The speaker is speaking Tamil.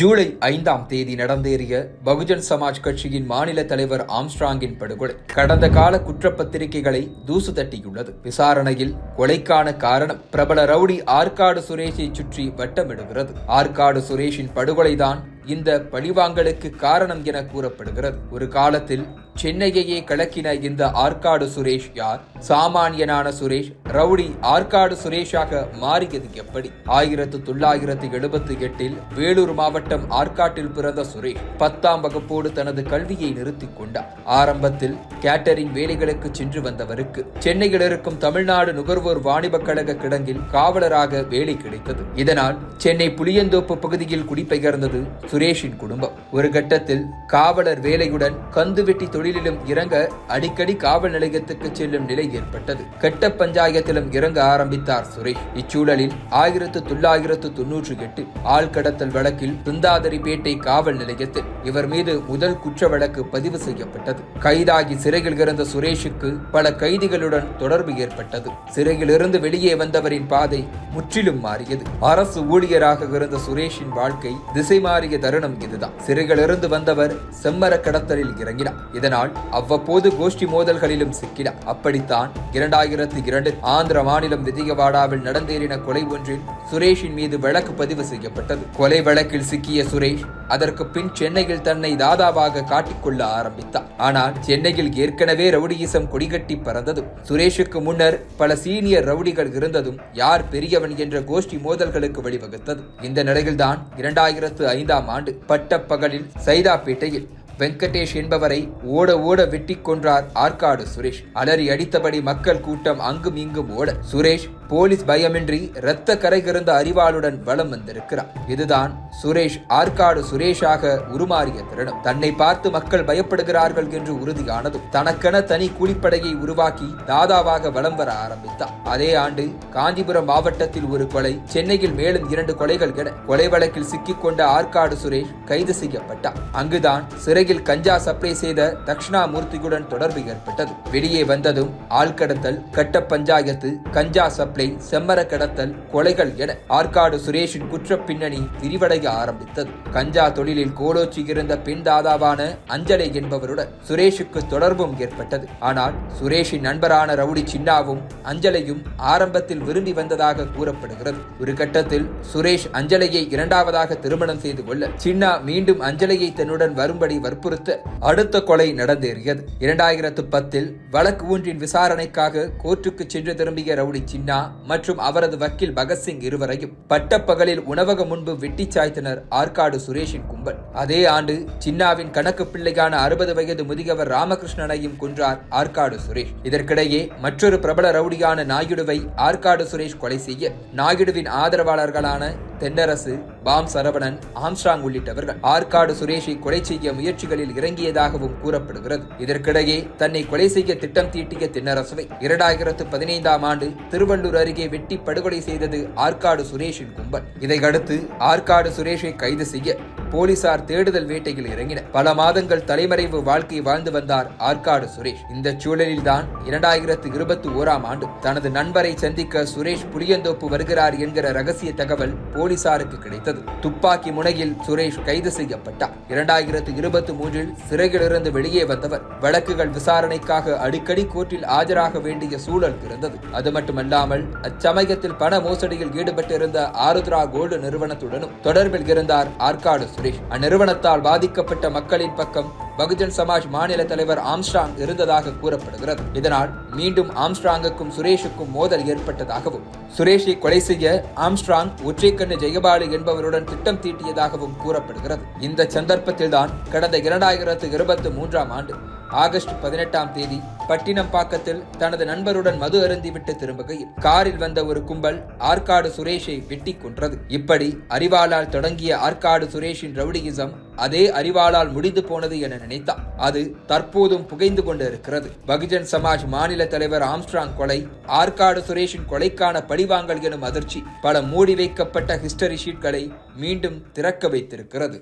ஜூலை ஐந்தாம் தேதி நடந்தேறிய பகுஜன் சமாஜ் கட்சியின் மாநில தலைவர் ஆம்ஸ்ட்ராங்கின் படுகொலை. கடந்த கால குற்றப்பத்திரிகைகளை தூசு தட்டியுள்ளது. விசாரணையில் கொலைக்கான காரணம் பிரபல ரவுடி ஆற்காடு சுரேஷை சுற்றி வட்டமிடுகிறது. ஆற்காடு சுரேஷின் படுகொலைதான் இந்த பழிவாங்கலுக்கு காரணம் என கூறப்படுகிறது. ஒரு காலத்தில் சென்னையையே கலக்கின இந்த ஆற்காடு சுரேஷ் யார்? சாமானியனான சுரேஷ் ரவுடி ஆற்காடு சுரேஷாக மாறியது எப்படி? ஆயிரத்து தொள்ளாயிரத்து எழுபத்தி எட்டில் வேலூர் மாவட்டம் ஆற்காட்டில் பிறந்த சுரேஷ் பத்தாம் வகுப்போடு தனது கல்வியை நிறுத்திக் கொண்டார். ஆரம்பத்தில் கேட்டரிங் வேலைகளுக்கு சென்று வந்தவருக்கு சென்னையில் இருக்கும் தமிழ்நாடு நுகர்வோர் வாணிபக் கழக கிடங்கில் காவலராக வேலை கிடைத்தது. இதனால் சென்னை புளியந்தோப்பு பகுதியில் குடிபெயர்ந்தது சுரேஷின் குடும்பம். ஒரு கட்டத்தில் காவலர் வேலையுடன் கந்துவெட்டி தொழிலிலும் இறங்க அடிக்கடி காவல் நிலையத்துக்கு செல்லும் நிலை ஏற்பட்டது. கெட்ட பஞ்சாயத்திலும் இறங்க ஆரம்பித்தார் சுரேஷ். இச்சூழலில் ஆயிரத்து தொள்ளாயிரத்து தொன்னூற்றி எட்டு ஆள் கடத்தல் வழக்கில் துந்தாதரிப்பேட்டை காவல் நிலையத்தில் இவர் மீது முதல் குற்ற வழக்கு பதிவு செய்யப்பட்டது. கைதாகி சிறையில் இருந்த சுரேஷுக்கு பல கைதிகளுடன் தொடர்பு ஏற்பட்டது. சிறையில் இருந்து வெளியே வந்தவரின் பாதை முற்றிலும் மாறியது. அரசு ஊழியராக இருந்த சுரேஷின் வாழ்க்கை திசை மாறிய தருணம் இதுதான். சிறையிலிருந்து வந்தவர் செம்மர கடத்தலில் இறங்கினார். இதனால் அவ்வப்போது கோஷ்டி மோதல்களிலும் சிக்கினார் அப்படித்தான் இரண்டாயிரத்தி இரண்டு ஆந்திர மாநிலம் விஜயவாடாவில் நடந்தேறின கொலை ஒன்றில் சுரேஷின் மீது வழக்கு பதிவு செய்யப்பட்டது. கொலை வழக்கில் சிக்கிய சுரேஷ் அதற்கு பின் சென்னையில் தன்னை தாதாவாக காட்டிக்கொள்ள ஆரம்பித்தார். ஆனால் சென்னையில் ஏற்கனவே ரவுடியிசம் கொடிகட்டி பறந்ததும் சுரேஷுக்கு முன்னர் பல சீனியர் ரவுடிகள் இருந்ததும் யார் பெரியவன் என்ற கோஷ்டி மோதல்களுக்கு வழிவகுத்தது. இந்த நிலையில்தான் இரண்டாயிரத்து ஐந்தாம் ஆண்டு பட்டப்பகலில் சைதாப்பேட்டையில் வெங்கடேஷ் என்பவரை ஓட ஓட வெட்டி கொன்றார் ஆற்காடு சுரேஷ். அலறி அடித்தபடி மக்கள் கூட்டம் அங்கும் இங்கும் ஓட. சுரேஷ் போலீஸ் பயமின்றி இரத்த கரைகிருந்த அறிவாளுடன் வலம் வந்திருக்கிறார். இதுதான் சுரேஷ் ஆற்காடு சுரேஷாக உருமாறிய தருணம். தன்னை பார்த்து மக்கள் பயப்படுகிறார்கள் என்று உறுதியானதும் தனக்கென தனி கூலிப்படையை உருவாக்கி தாதாவாக வலம் வர ஆரம்பித்தார் அதே ஆண்டு காஞ்சிபுரம் மாவட்டத்தில் ஒரு கொலை சென்னையில் மேலும் இரண்டு கொலைகள் என கொலை வழக்கில் சிக்கிக் கொண்ட ஆற்காடு சுரேஷ் கைது செய்யப்பட்டார் அங்குதான் சிறையில் கஞ்சா சப்ளை செய்த தக்ஷணாமூர்த்தியுடன் தொடர்பு ஏற்பட்டது. வெளியே வந்ததும் ஆள்கடத்தல் கட்ட பஞ்சாயத்து கஞ்சா சப்ளை செம்மர கடத்தல் கொலைகள் என ஆற்காடு சுரேஷின் குற்ற பின்னணி விரிவடைய ஆரம்பித்தது. கஞ்சா தொழிலில் கோலோச்சி இருந்த பெண் தாதாவான அஞ்சலை என்பவருடன் சுரேஷுக்கு தொடர்பும் ஏற்பட்டது. ஆனால் சுரேஷின் நண்பரான ரவுடி சின்னாவும் அஞ்சலையும் ஆரம்பத்தில் விரும்பி வந்ததாக கூறப்படுகிறது. ஒரு கட்டத்தில் சுரேஷ் அஞ்சலையை இரண்டாவதாக திருமணம் செய்து கொள்ள சின்னா மீண்டும் அஞ்சலையை தன்னுடன் வரும்படி வற்புறுத்த அடுத்த கொலை நடந்தேறியது. இரண்டாயிரத்து பத்தில் வழக்கு ஒன்றின் விசாரணைக்காக கோர்ட்டுக்கு சென்று திரும்பிய ரவுடி சின்னா மற்றும் அவரது வக்கீல் பகத்சிங் இருவரையும் பட்டப்பகலில் உணவகம் முன்பு வெட்டி சாய்த்தனர் ஆற்காடு சுரேஷின் கும்பல். அதே ஆண்டு சின்னாவின் கணக்கு பிள்ளையான அறுபது வயது முதியவர் ராமகிருஷ்ணனையும் கொன்றார் ஆற்காடு சுரேஷ். இதற்கிடையே மற்றொரு பிரபல ரவுடியான நாயுடுவை ஆற்காடு சுரேஷ் கொலை செய்ய நாயுடுவின் ஆதரவாளர்களான தென்னரசு பாம் சரவணன் ஆம்ஸ்ட்ராங் உள்ளிட்டவர்கள் ஆற்காடு சுரேஷை கொலை செய்ய முயற்சிகளில் இறங்கியதாகவும் கூறப்படுகிறது. இதற்கிடையே தன்னை கொலை செய்ய திட்டம் தீட்டிய தென்னரசுவை இரண்டாயிரத்து பதினைந்தாம் ஆண்டு திருவள்ளூர் அருகே வெட்டி படுகொலை செய்தது ஆற்காடு சுரேஷின் கும்பல். இதையடுத்து ஆற்காடு சுரேஷை கைது செய்ய போலீசார் தேடுதல் வேட்டையில் இறங்கினர். பல மாதங்கள் தலைமறைவு வாழ்க்கை வாழ்ந்து வந்தார் ஆற்காடு சுரேஷ். இந்த சூழலில்தான் இரண்டாயிரத்து இருபத்தி ஓராம் ஆண்டு தனது நண்பரை சந்திக்க சுரேஷ் புளியந்தோப்பு வருகிறார் என்கிற ரகசிய தகவல் போலீசாருக்கு கிடைத்தது. துப்பாக்கி முனையில் சுரேஷ் கைது செய்யப்பட்டார். இரண்டாயிரத்து இருபத்தி மூன்றில் சிறையிலிருந்து வெளியே வந்தவர். வழக்குகள் விசாரணைக்காக அடிக்கடி கோர்ட்டில் ஆஜராக வேண்டிய சூழல் இருந்தது அது மட்டுமல்லாமல் அச்சமயத்தில் பண மோசடியில் ஈடுபட்டிருந்த ஆருத்ரா கோல்டு நிறுவனத்துடனும் தொடர்பில் இருந்தார் ஆற்காடு சுரேஷ். அந்நிறுவனத்தால் பாதிக்கப்பட்ட மக்களின் பக்கம் பகுஜன் சமாஜ் மாநில தலைவர் ஆம்ஸ்ட்ராங் இருந்ததாக கூறப்படுகிறது. இதனால் மீண்டும் ஆம்ஸ்ட்ராங்குக்கும் சுரேஷுக்கும் மோதல் ஏற்பட்டதாகவும் சுரேஷை கொலை செய்ய ஆம்ஸ்ட்ராங் ஒற்றைக்கண்ணு ஜெயபாலு என்பவருடன் திட்டம் தீட்டியதாகவும் கூறப்படுகிறது. இந்த சந்தர்ப்பத்தில்தான் கடந்த இரண்டாயிரத்து இருபத்தி மூன்றாம் ஆண்டு ஆகஸ்ட் பதினெட்டாம் தேதி பட்டினம்பாக்கத்தில் தனது நண்பருடன் மது அருந்திவிட்டு திரும்புகையில் காரில் வந்த ஒரு கும்பல் ஆற்காடு சுரேஷை வெட்டி கொன்றது. இப்படி அறிவாளால் தொடங்கிய ஆற்காடு சுரேஷின் ரவுடியிசம் அதே அறிவாளால் முடிந்து போனது என நினைத்தான். அது தற்போதும் புகைந்து கொண்டு இருக்கிறது பகுஜன் சமாஜ் மாநில தலைவர் ஆம்ஸ்ட்ராங் கொலை ஆற்காடு சுரேஷின் கொலைக்கான பழிவாங்கல் எனும் அதிர்ச்சி பல மூடி வைக்கப்பட்ட ஹிஸ்டரி ஷீட்களை மீண்டும் திறக்க வைத்திருக்கிறது.